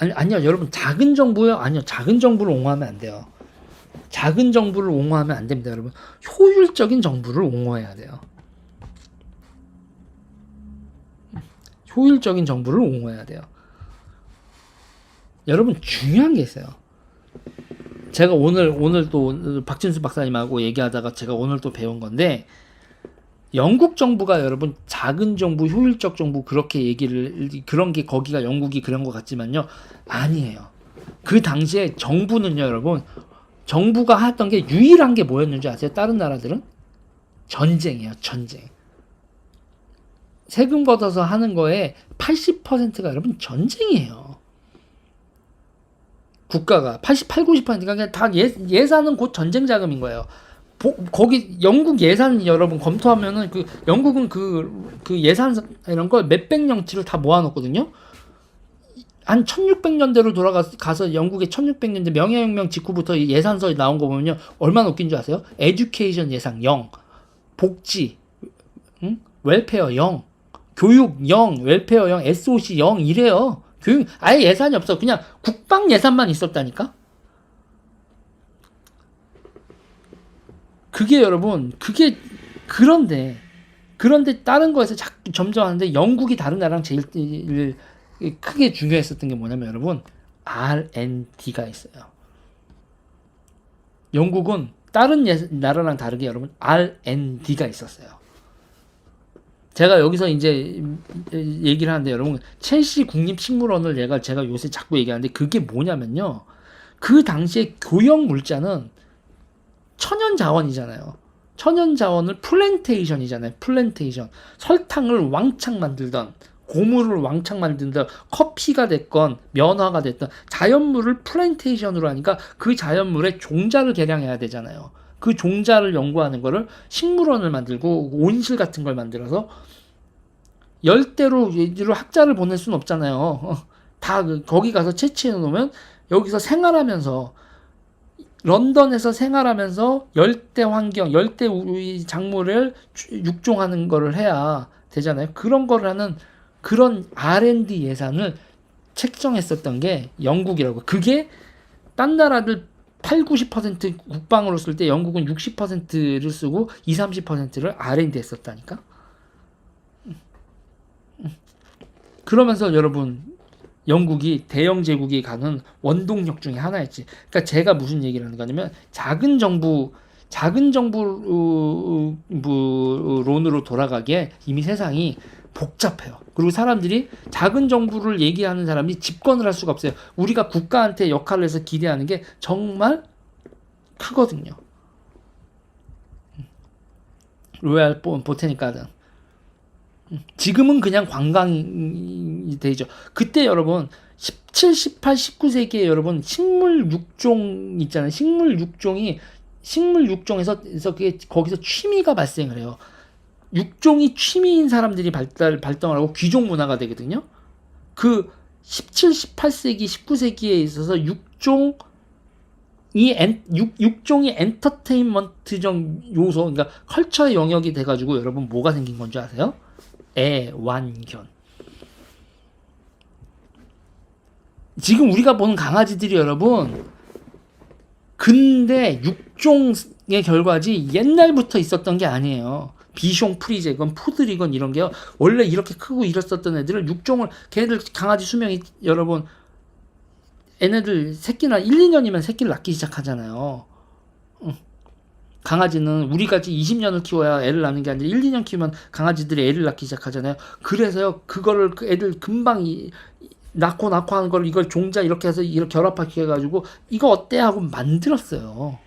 아니 아니요 여러분 작은 정부요 아니요 작은 정부를 옹호하면 안 돼요. 작은 정부를 옹호하면 안 됩니다 여러분. 효율적인 정부를 옹호해야 돼요. 효율적인 정부를 옹호해야 돼요. 여러분 중요한 게 있어요. 제가 오늘 오늘 또 박진수 박사님하고 얘기하다가 제가 오늘 또 배운 건데 영국 정부가 여러분 작은 정부, 효율적 정부 그렇게 얘기를 그런 게 거기가 영국이 그런 것 같지만요 아니에요. 그 당시에 정부는요 여러분 정부가 했던 게 유일한 게 뭐였는지 아세요? 다른 나라들은 전쟁이에요 전쟁. 세금 걷어서 하는 거에 80%가 여러분 전쟁이에요. 국가가 88, 90%가 그냥 다 예, 예산은 곧 전쟁 자금인 거예요. 보, 거기 영국 예산 여러분 검토하면은 그 영국은 그, 그 예산 이런 걸 몇백 년치를 다 모아놓거든요. 한 1600년대로 돌아가서 가서 영국의 1600년대 명예혁명 직후부터 이 예산서 나온 거 보면요. 얼마나 웃긴 줄 아세요? 에듀케이션 예산 0, 복지, 응? 웰페어 0, 교육 0, 웰페어 0, SOC 0 이래요. 교육 아예 예산이 없어. 그냥 국방 예산만 있었다니까. 그게 여러분 그게 그런데 그런데 다른 거에서 자꾸 점점 하는데 영국이 다른 나라랑 제일 크게 중요했었던 게 뭐냐면 여러분 R&D가 있어요. 영국은 다른 예, 나라랑 다르게 여러분 R&D가 있었어요. 제가 여기서 이제 얘기를 하는데 여러분 첼시 국립식물원을 얘가 제가 요새 자꾸 얘기하는데 그게 뭐냐면요. 그 당시에 교역 물자는 천연 자원이잖아요. 천연 자원을 플랜테이션이잖아요. 플랜테이션. 설탕을 왕창 만들던 고물을 왕창 만든다 커피가 됐건 면화가 됐던 자연물을 플랜테이션으로 하니까 그 자연물에 종자를 개량해야 되잖아요. 그 종자를 연구하는 거를 식물원을 만들고 온실 같은 걸 만들어서 열대로 얘를 학자를 보낼 수는 없잖아요. 다 거기 가서 채취해 놓으면 여기서 생활하면서 런던에서 생활하면서 열대 환경, 열대 우리 작물을 육종하는 거를 해야 되잖아요. 그런 거를 하는 그런 R&D 예산을 책정했었던 게 영국이라고. 그게 딴 나라들 8, 90% 국방으로 쓸 때 영국은 60%를 쓰고 2, 30%를 R&D 했었다니까. 그러면서 여러분 영국이 대영 제국이 가는 원동력 중에 하나였지. 그러니까 제가 무슨 얘기를 하는 거냐면 작은 정부 작은 정부론으로 돌아가기에 이미 세상이 복잡해요. 그리고 사람들이 작은 정부를 얘기하는 사람이 집권을 할 수가 없어요. 우리가 국가한테 역할을 해서 기대하는 게 정말 크거든요. 로얄 보테닉 가든. 지금은 그냥 관광이 되죠. 그때 여러분 17, 18, 19세기에 여러분 식물 육종 있잖아요. 식물 육종이 식물 육종에서 그게 거기서 취미가 발생을 해요. 육종이 취미인 사람들이 발달 발동을 하고 귀족 문화가 되거든요. 그 17, 18세기, 19세기에 있어서 육종 이 엔, 육, 육종이 엔터테인먼트적 요소, 그러니까 컬처의 영역이 돼가지고 여러분 뭐가 생긴 건지 아세요? 애완견. 지금 우리가 보는 강아지들이 여러분, 근데 육종의 결과지 옛날부터 있었던 게 아니에요. 비숑 프리제건 푸들이건 이런 게요. 원래 이렇게 크고 이랬었던 애들을 육종을 걔네들 강아지 수명이 여러분 얘네들 새끼나 1, 2년이면 새끼를 낳기 시작하잖아요. 강아지는 우리같이 20년을 키워야 애를 낳는 게 아니라 1, 2년 키우면 강아지들이 애를 낳기 시작하잖아요. 그래서요, 그거를 그 애들 금방 이, 낳고 낳고 하는 걸 이걸 종자 이렇게 해서 이렇게 결합하게 해가지고 이거 어때 하고 만들었어요.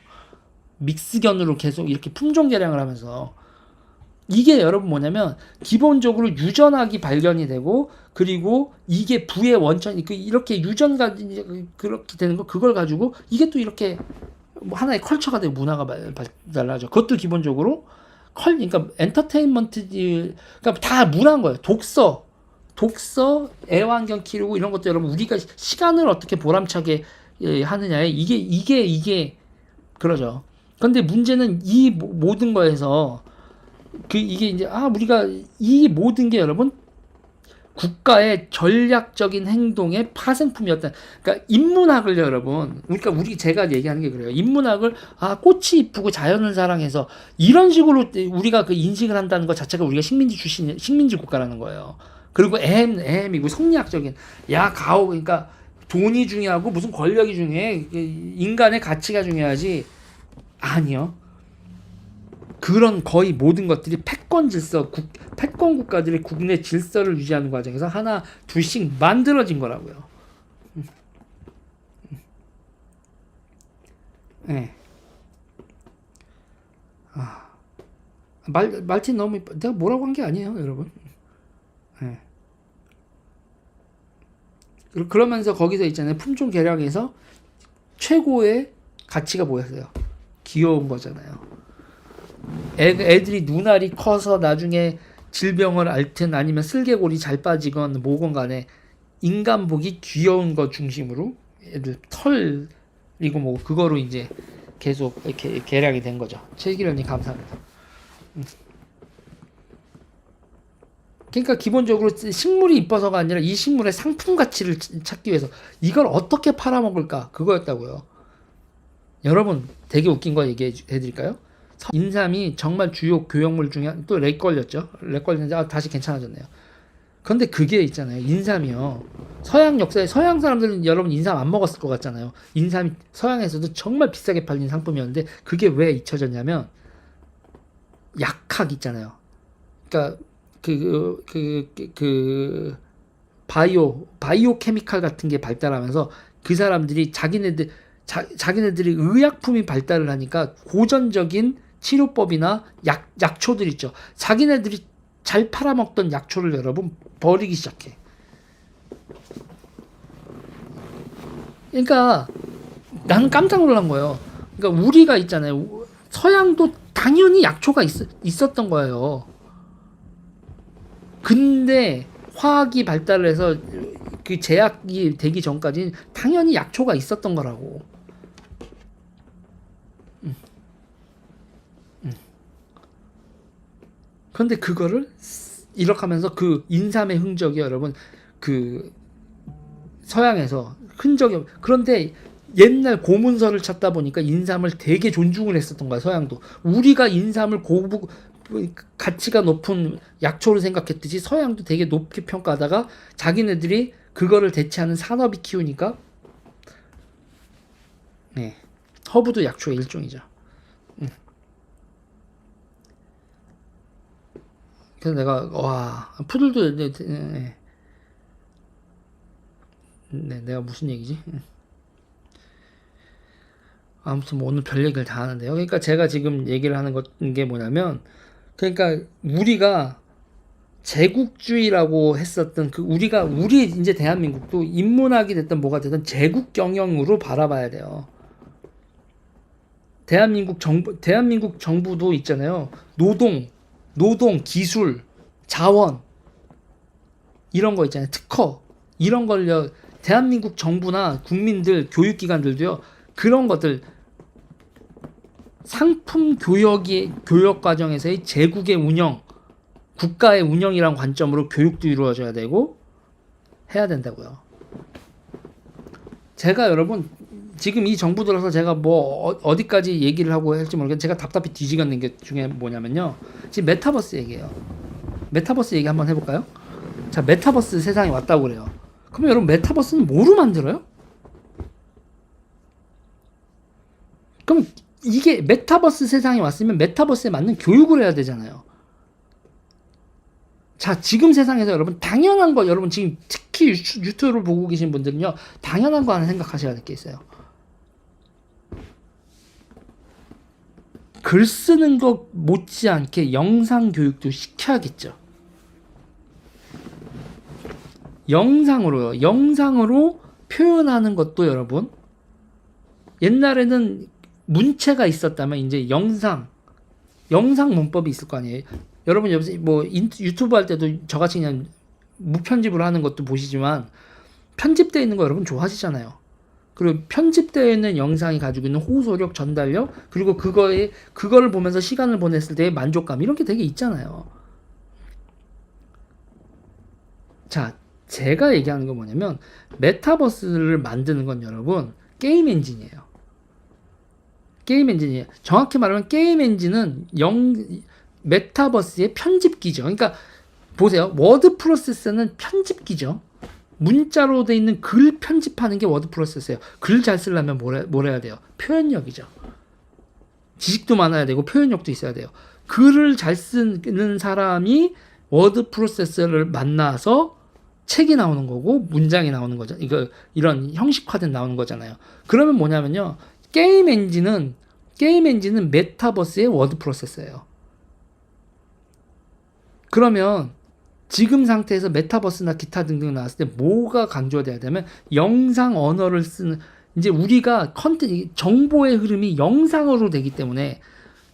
믹스견으로 계속 이렇게 품종 개량을 하면서 이게 여러분 뭐냐면 기본적으로 유전학이 발견이 되고 그리고 이게 부의 원천 그 이렇게 유전가 그렇게 되는 거 그걸 가지고 이게 또 이렇게 뭐 하나의 컬처가 되고 문화가 달라져. 그것도 기본적으로 컬 그러니까 엔터테인먼트 그러니까 다 문화인 거예요. 독서, 독서, 애완견 키우고 이런 것도 여러분 우리가 시간을 어떻게 보람차게 예, 하느냐에 이게 이게 이게 그러죠. 근데 문제는 이 모든 거에서 그 이게 이제 아 우리가 이 모든 게 여러분 국가의 전략적인 행동의 파생품이었다. 그러니까 인문학을 여러분, 그러니까 우리 제가 얘기하는 게 그래요. 인문학을 아 꽃이 이쁘고 자연을 사랑해서 이런 식으로 우리가 그 인식을 한다는 것 자체가 우리가 식민지 출신 식민지 국가라는 거예요. 그리고 M M이고 성리학적인 야 가오 그러니까 돈이 중요하고 무슨 권력이 중요해 인간의 가치가 중요하지 아니요. 그런 거의 모든 것들이 패권 질서, 국, 패권 국가들의 국내 질서를 유지하는 과정에서 하나 둘씩 만들어진 거라고요. 음. 음. 네. 아, 말 말티 너무 이뻐. 내가 뭐라고 한 게 아니에요, 여러분. 네. 그러- 그러면서 거기서 있잖아요. 품종 계량에서 최고의 가치가 뭐였어요? 귀여운 거잖아요. 애, 애들이 눈알이 커서 나중에 질병을 앓든 아니면 쓸개골이 잘 빠지건 뭐건 간에 인간 보기 귀여운 거 중심으로 애들 털이고 뭐 그거로 이제 계속 이렇게 계량이 된 거죠. 최기련님 감사합니다. 음. 그러니까 기본적으로 식물이 이뻐서가 아니라 이 식물의 상품 가치를 찾기 위해서 이걸 어떻게 팔아먹을까 그거였다고요. 여러분 되게 웃긴 거 얘기해 주- 해드릴까요? 인삼이 정말 주요 교역물 중에 한- 또렉 걸렸죠. 렉 걸렸는데 아, 다시 괜찮아졌네요. 근데 그게 있잖아요. 인삼이요. 서양 역사에 서양 사람들은 여러분 인삼 안 먹었을 것 같잖아요. 인삼이 서양에서도 정말 비싸게 팔린 상품이었는데 그게 왜 잊혀졌냐면 약학 있잖아요. 그러니까 그그그그 바이오 바이오 케미칼 같은 게 발달하면서 그 사람들이 자기네들 자, 자기네들이 의약품이 발달을 하니까 고전적인 치료법이나 약 약초들 있죠. 자기네들이 잘 팔아먹던 약초를 여러분 버리기 시작해. 그러니까 나는 깜짝 놀란 거예요. 그러니까 우리가 있잖아요. 서양도 당연히 약초가 있, 있었던 거예요. 근데 화학이 발달을 해서 그 제약이 되기 전까지는 당연히 약초가 있었던 거라고. 음. 음. 그런데 그거를 이렇게 하면서 그 인삼의 흔적이 여러분 그 서양에서 흔적이 없- 그런데 옛날 고문서를 찾다 보니까 인삼을 되게 존중을 했었던 거야 서양도 우리가 인삼을 고부 가치가 높은 약초로 생각했듯이 서양도 되게 높게 평가하다가 자기네들이 그거를 대체하는 산업이 키우니까 네 허브도 약초의 일종이죠. 그래서 내가 와 푸들도 네, 네, 네, 내가 무슨 얘기지? 음. 아무튼 뭐 오늘 별 얘기를 다 하는데요. 그러니까 제가 지금 얘기를 하는 것 게 뭐냐면 그러니까 우리가 제국주의라고 했었던 그 우리가 우리 이제 대한민국도 인문학이 됐든 뭐가 됐든 제국 경영으로 바라봐야 돼요. 대한민국 정부 대한민국 정부도 있잖아요. 노동, 노동, 기술, 자원 이런 거 있잖아요. 특허 이런 걸요. 대한민국 정부나 국민들 교육기관들도요. 그런 것들 상품 교역이 교역 과정에서의 제국의 운영, 국가의 운영이란 관점으로 교육도 이루어져야 되고 해야 된다고요. 제가 여러분 지금 이 정부 들어서 제가 뭐 어- 어디까지 얘기를 하고 할지 모르겠는데 제가 답답히 뒤지겠는 게 중에 뭐냐면요. 지금 메타버스 얘기예요. 메타버스 얘기 한번 해볼까요? 자, 메타버스 세상에 왔다고 그래요. 그럼 여러분 메타버스는 뭐로 만들어요? 그럼 이게 메타버스 세상에 왔으면 메타버스에 맞는 교육을 해야 되잖아요. 자, 지금 세상에서 여러분 당연한 거 여러분 지금 특히 유튜- 유튜브를 보고 계신 분들은요. 당연한 거 하나 생각하셔야 될 게 있어요. 글 쓰는 것 못지않게 영상 교육도 시켜야겠죠. 영상으로요. 영상으로 표현하는 것도 여러분 옛날에는 문체가 있었다면 이제 영상 영상 문법이 있을 거 아니에요. 여러분 여기서 뭐 인- 유튜브 할 때도 저같이 그냥 무편집으로 하는 것도 보시지만 편집되어 있는 거 여러분 좋아하시잖아요. 그리고 편집되어 있는 영상이 가지고 있는 호소력, 전달력, 그리고 그거에 그거를 보면서 시간을 보냈을 때의 만족감 이런 게 되게 있잖아요. 자, 제가 얘기하는 건 뭐냐면 메타버스를 만드는 건 여러분 게임 엔진이에요. 게임 엔진이에요. 정확히 말하면 게임 엔진은 영 메타버스의 편집기죠. 그러니까 보세요. 워드 프로세서는 편집기죠. 문자로 돼 있는 글 편집하는 게 워드 프로세서예요. 글 잘 쓰려면 뭘, 해야 돼요? 표현력이죠. 지식도 많아야 되고 표현력도 있어야 돼요. 글을 잘 쓰는 사람이 워드 프로세서를 만나서 책이 나오는 거고 문장이 나오는 거죠. 이거 이런 형식화된 나오는 거잖아요. 그러면 뭐냐면요. 게임 엔진은 게임 엔진은 메타버스의 워드 프로세서예요. 그러면 지금 상태에서 메타버스나 기타 등등 나왔을 때 뭐가 강조돼야 되면 영상 언어를 쓰는 이제 우리가 컨텐 정보의 흐름이 영상으로 되기 때문에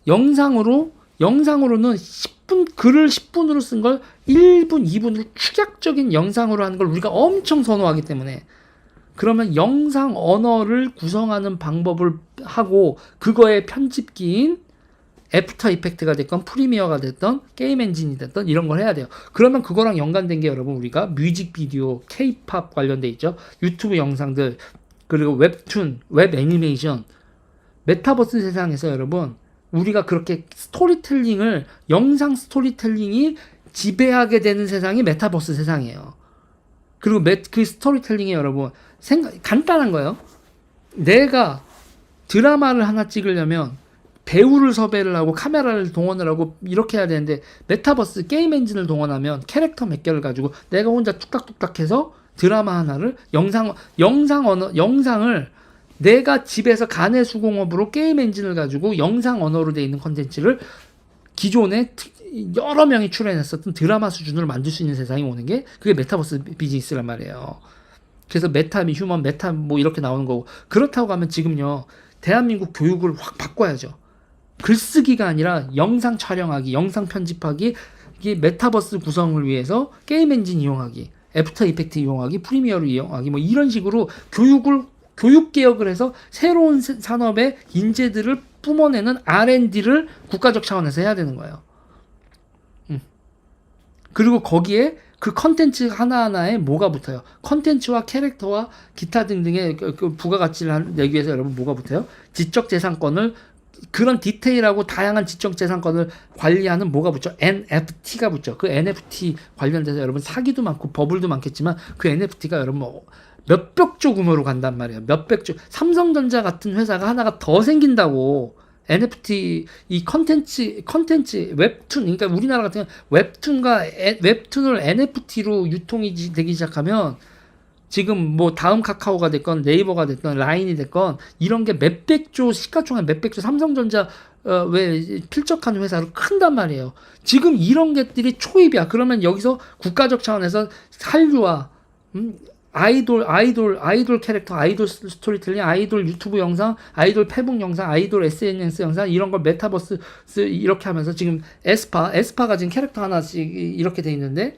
영상으로 영상으로는 10분 글을 10분으로 쓴 걸 1분, 2분으로 축약적인 영상으로 하는 걸 우리가 엄청 선호하기 때문에 그러면 영상 언어를 구성하는 방법을 하고 그거의 편집기인 애프터 이펙트가 됐건 프리미어가 됐던 게임 엔진이 됐던 이런 걸 해야 돼요. 그러면 그거랑 연관된 게 여러분 우리가 뮤직비디오, 케이팝 관련돼 있죠. 유튜브 영상들 그리고 웹툰, 웹 애니메이션 메타버스 세상에서 여러분 우리가 그렇게 스토리텔링을 영상 스토리텔링이 지배하게 되는 세상이 메타버스 세상이에요. 그리고 메, 그 스토리텔링이 여러분 생각 간단한 거예요. 내가 드라마를 하나 찍으려면 배우를 섭외를 하고 카메라를 동원을 하고 이렇게 해야 되는데 메타버스 게임 엔진을 동원하면 캐릭터 몇 개를 가지고 내가 혼자 뚝딱뚝딱 해서 드라마 하나를 영상 영상 언어 영상을 내가 집에서 가내 수공업으로 게임 엔진을 가지고 영상 언어로 돼 있는 컨텐츠를 기존에 트- 여러 명이 출연했었던 드라마 수준으로 만들 수 있는 세상이 오는 게 그게 메타버스 비즈니스란 말이에요. 그래서 메타미 휴먼 메타 뭐 이렇게 나오는 거고 그렇다고 하면 지금요 대한민국 교육을 확 바꿔야죠. 글쓰기가 아니라 영상 촬영하기, 영상 편집하기, 이게 메타버스 구성을 위해서 게임 엔진 이용하기, 애프터 이펙트 이용하기, 프리미어를 이용하기 뭐 이런 식으로 교육을 교육 개혁을 해서 새로운 세- 산업의 인재들을 뿜어내는 R&D를 국가적 차원에서 해야 되는 거예요. 음. 그리고 거기에 그 컨텐츠 하나하나에 뭐가 붙어요? 컨텐츠와 캐릭터와 기타 등등의 그, 그 부가가치를 한- 내기 위해서 여러분 뭐가 붙어요? 지적 재산권을 그런 디테일하고 다양한 지적 재산권을 관리하는 뭐가 붙죠? NFT가 붙죠. 그 NFT 관련돼서 여러분 사기도 많고 버블도 많겠지만 그 NFT가 여러분 뭐 몇백 조 규모로 간단 말이에요. 몇백 조. 삼성전자 같은 회사가 하나가 더 생긴다고 NFT 이 컨텐츠 컨텐츠 웹툰 그러니까 우리나라 같은 경우 웹툰과 에- 웹툰을 NFT로 유통이 지- 되기 시작하면 지금 뭐 다음 카카오가 됐건 네이버가 됐건 라인이 됐건 이런 게 몇백 조 시가총액 몇백 조 삼성전자 어, 왜 필적한 회사로 큰단 말이에요. 지금 이런 것들이 초입이야. 그러면 여기서 국가적 차원에서 한류와 음, 아이돌 아이돌 아이돌 캐릭터 아이돌 스- 스토리텔링 아이돌 유튜브 영상 아이돌 페북 영상 아이돌 SNS 영상 이런 걸 메타버스 스- 이렇게 하면서 지금 에스파 에스파가 지금 캐릭터 하나씩 이- 이렇게 돼 있는데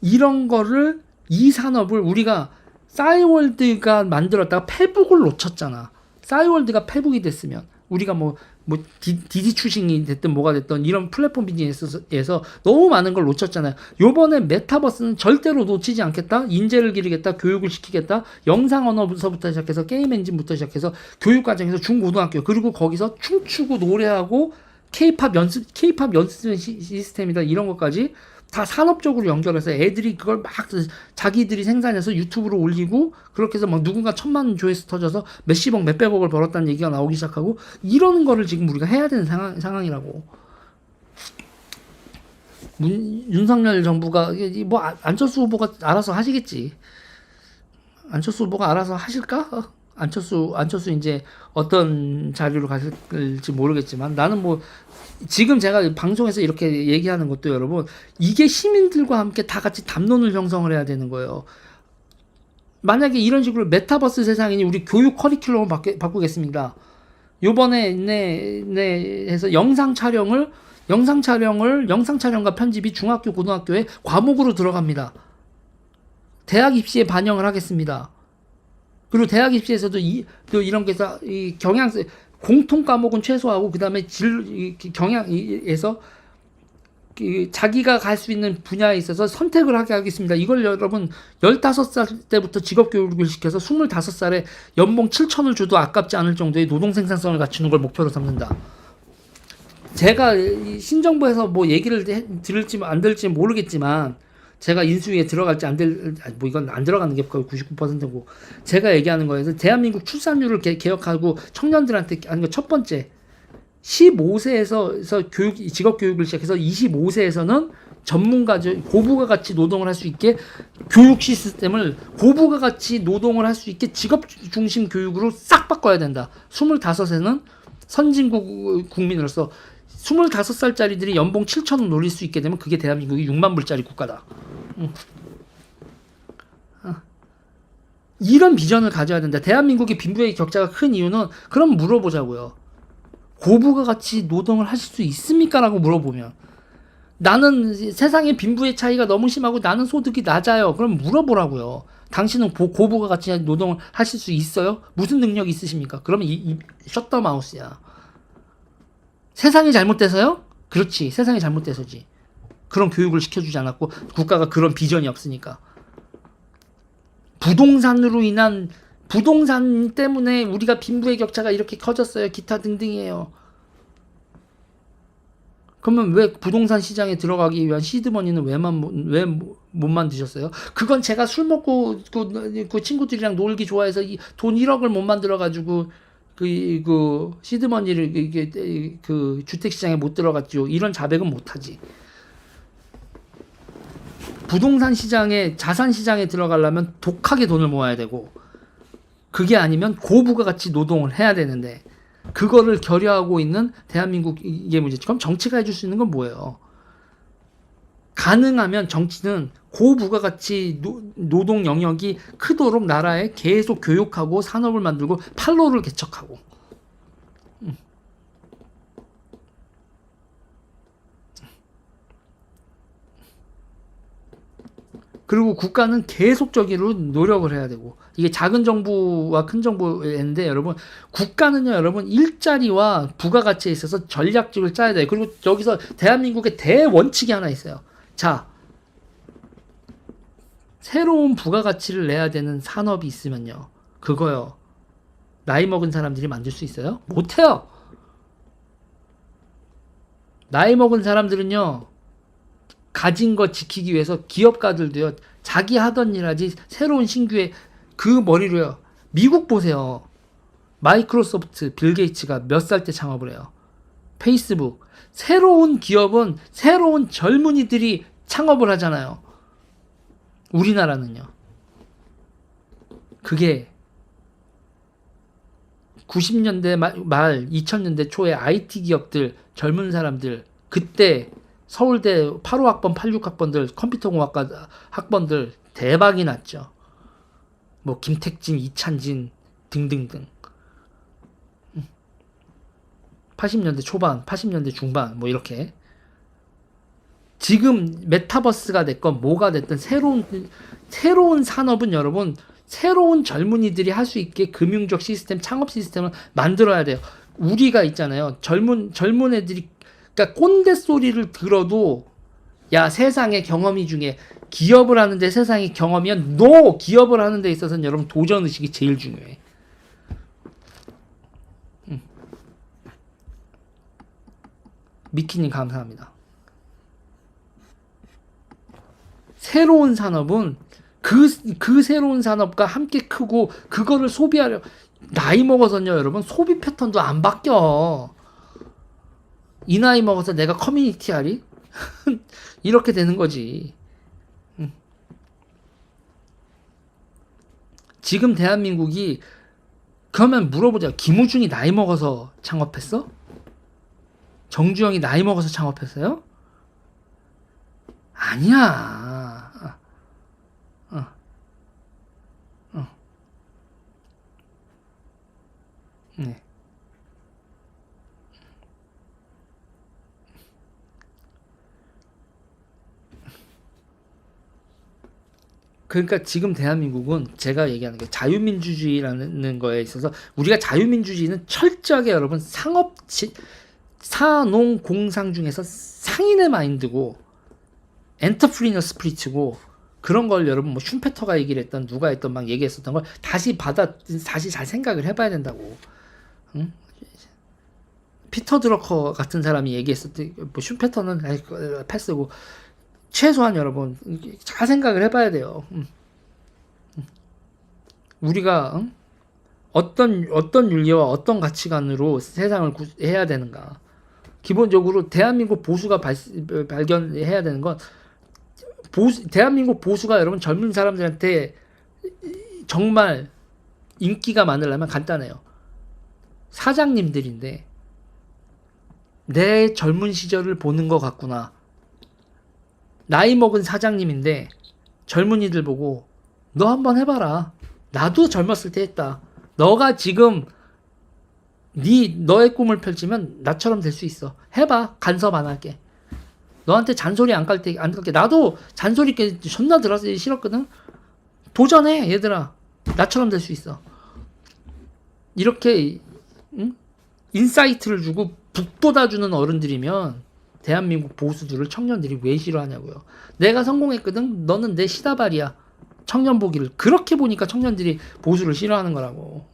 이런 거를 이 산업을 우리가 싸이월드가 만들었다가 페북을 놓쳤잖아. 싸이월드가 페북이 됐으면 우리가 뭐, 뭐, 디, 디디 추싱이 됐든 뭐가 됐든 이런 플랫폼 비즈니스에서 너무 많은 걸 놓쳤잖아요. 요번에 메타버스는 절대로 놓치지 않겠다. 인재를 기르겠다. 교육을 시키겠다. 영상 언어부터 시작해서 게임 엔진부터 시작해서 교육 과정에서 중고등학교 그리고 거기서 춤추고 노래하고 케이팝 연습, 케이팝 연습 시- 시스템이다. 이런 것까지 다 산업적으로 연결해서 애들이 그걸 막 자기들이 생산해서 유튜브로 올리고 그렇게 해서 막 누군가 천만 조회수 터져서 몇십억 몇백억을 벌었다는 얘기가 나오기 시작하고 이런 거를 지금 우리가 해야 되는 상황, 상황이라고 문, 윤석열 정부가 뭐 안- 안철수 후보가 알아서 하시겠지 안철수 후보가 알아서 하실까? 어, 안철수 안철수 이제 어떤 자리로 가실지 모르겠지만 나는 뭐 지금 제가 방송에서 이렇게 얘기하는 것도 여러분 이게 시민들과 함께 다 같이 담론을 형성을 해야 되는 거예요. 만약에 이런 식으로 메타버스 세상이니 우리 교육 커리큘럼을 바꾸, 바꾸겠습니다. 요번에 네, 네 해서 영상 촬영을 영상 촬영을 영상 촬영과 편집이 중학교 고등학교에 과목으로 들어갑니다. 대학 입시에 반영을 하겠습니다. 그리고 대학 입시에서도 이, 또 이런 게서 이 경향 공통 과목은 최소화하고 그다음에 질 이, 경향에서 그 자기가 갈 수 있는 분야에 있어서 선택을 하게 하겠습니다. 이걸 여러분 15살 때부터 직업 교육을 시켜서 25살에 연봉 7천을 줘도 아깝지 않을 정도의 노동 생산성을 갖추는 걸 목표로 삼는다. 제가 이 신정부에서 뭐 얘기를 해- 들을지 안 들을지 모르겠지만 제가 인수위에 들어갈지 안 될, 뭐 이건 안 들어가는 게 거의 99%고 제가 얘기하는 거에서 대한민국 출산율을 개, 개혁하고 청년들한테 하는 거 첫 번째 15세에서 교육 직업 교육을 시작해서 25세에서는 전문가 고부가 같이 노동을 할 수 있게 교육 시스템을 고부가 같이 노동을 할 수 있게 직업 중심 교육으로 싹 바꿔야 된다. 25세는 선진국 국민으로서 25살짜리들이 연봉 7천 원 노릴 수 있게 되면 그게 대한민국이 6만 불짜리 국가다. 응. 어. 이런 비전을 가져야 된다. 대한민국의 빈부의 격차가 큰 이유는 그럼 물어보자고요. 고부가 같이 노동을 하실 수 있습니까? 라고 물어보면 나는 세상에 빈부의 차이가 너무 심하고 나는 소득이 낮아요. 그럼 물어보라고요. 당신은 고, 고부가 같이 노동을 하실 수 있어요? 무슨 능력이 있으십니까? 그러면 이, 이 셧더 마우스야. 세상이 잘못돼서요? 그렇지. 세상이 잘못돼서지. 그런 교육을 시켜주지 않았고 국가가 그런 비전이 없으니까. 부동산으로 인한 부동산 때문에 우리가 빈부의 격차가 이렇게 커졌어요. 기타 등등이에요. 그러면 왜 부동산 시장에 들어가기 위한 시드머니는 왜만 왜 못 만드셨어요? 그건 제가 술 먹고 그, 그 친구들이랑 놀기 좋아해서 이돈 1억을 못 만들어 가지고 그, 그 시드머니를 이게 그 주택 시장에 못 들어갔죠. 이런 자백은 못 하지. 부동산 시장에 자산 시장에 들어가려면 독하게 돈을 모아야 되고 그게 아니면 고부가 같이 노동을 해야 되는데 그거를 결여하고 있는 대한민국 이게 문제지. 그럼 정치가 해줄 수 있는 건 뭐예요? 가능하면 정치는 고부가 같이 노, 노동 영역이 크도록 나라에 계속 교육하고 산업을 만들고 팔로를 개척하고. 음. 그리고 국가는 계속적으로 노력을 해야 되고. 이게 작은 정부와 큰 정부인데 여러분 국가는요 여러분 일자리와 부가가치에 있어서 전략적을 짜야 돼요. 그리고 여기서 대한민국의 대원칙이 하나 있어요 자 새로운 부가가치를 내야 되는 산업이 있으면요. 그거요. 나이 먹은 사람들이 만들 수 있어요? 못해요. 나이 먹은 사람들은요 가진 거 지키기 위해서 기업가들도요 자기 하던 일 하지 새로운 신규의 그 머리로요 미국 보세요. 마이크로소프트 빌 게이츠가 몇 살 때 창업을 해요 페이스북 새로운 기업은 새로운 젊은이들이 창업을 하잖아요 우리나라는요 그게 90년대 말, 말 2000년대 초에 IT 기업들 젊은 사람들 그때 서울대 85학번, 86학번들 컴퓨터공학과 학번들 대박이 났죠. 뭐 김택진, 이찬진 등등등. 80년대 초반, 80년대 중반 뭐 이렇게 지금 메타버스가 됐건 뭐가 됐든 새로운 새로운 산업은 여러분 새로운 젊은이들이 할 수 있게 금융적 시스템, 창업 시스템을 만들어야 돼요. 우리가 있잖아요. 젊은 젊은 애들이 그러니까 꼰대 소리를 들어도 야 세상의 경험이 중에 기업을 하는데 세상의 경험이야 노 기업을 하는 데 있어서는 여러분 도전 의식이 제일 중요해. 미키님 감사합니다. 새로운 산업은 그, 그 새로운 산업과 함께 크고 그거를 소비하려 나이 먹어서는요 여러분 소비 패턴도 안 바뀌어. 이 나이 먹어서 내가 커뮤니티 하리? 이렇게 되는 거지. 응. 지금 대한민국이 그러면 물어보자. 김우중이 나이 먹어서 창업했어? 정주영이 나이 먹어서 창업했어요? 아니야. 어. 어. 네. 그러니까 지금 대한민국은 제가 얘기하는 게 자유민주주의라는 거에 있어서 우리가 자유민주주의는 철저하게 여러분 상업 지, 사농 공상 중에서 상인의 마인드고 엔터프리너 스피릿이고 그런 걸 여러분 뭐 슈페터가 얘기를 했던 누가 했던 막 얘기했었던 걸 다시 받아 다시 잘 생각을 해봐야 된다고. 응? 피터 드러커 같은 사람이 얘기했었던 뭐 슈페터는 아이, 그, 패스고 최소한 여러분 잘 생각을 해봐야 돼요. 음. 음. 우리가 응? 어떤 어떤 윤리와 어떤 가치관으로 세상을 구, 해야 되는가? 기본적으로 대한민국 보수가 발, 발견해야 되는 건 보수, 대한민국 보수가 여러분 젊은 사람들한테 정말 인기가 많으려면 간단해요. 사장님들인데 내 젊은 시절을 보는 것 같구나. 나이 먹은 사장님인데 젊은이들 보고 너 한번 해봐라. 나도 젊었을 때 했다. 너가 지금 네 너의 꿈을 펼치면 나처럼 될 수 있어. 해봐. 간섭 안 할게. 너한테 잔소리 안깔때안 깔게. 나도 잔소리 깨 존나 들어서 싫었거든. 도전해 얘들아. 나처럼 될 수 있어. 이렇게 응? 인사이트를 주고 북돋아 주는 어른들이면 대한민국 보수들을 청년들이 왜 싫어하냐고요. 내가 성공했거든. 너는 내 시다발이야. 청년 보기를 그렇게 보니까 청년들이 보수를 싫어하는 거라고.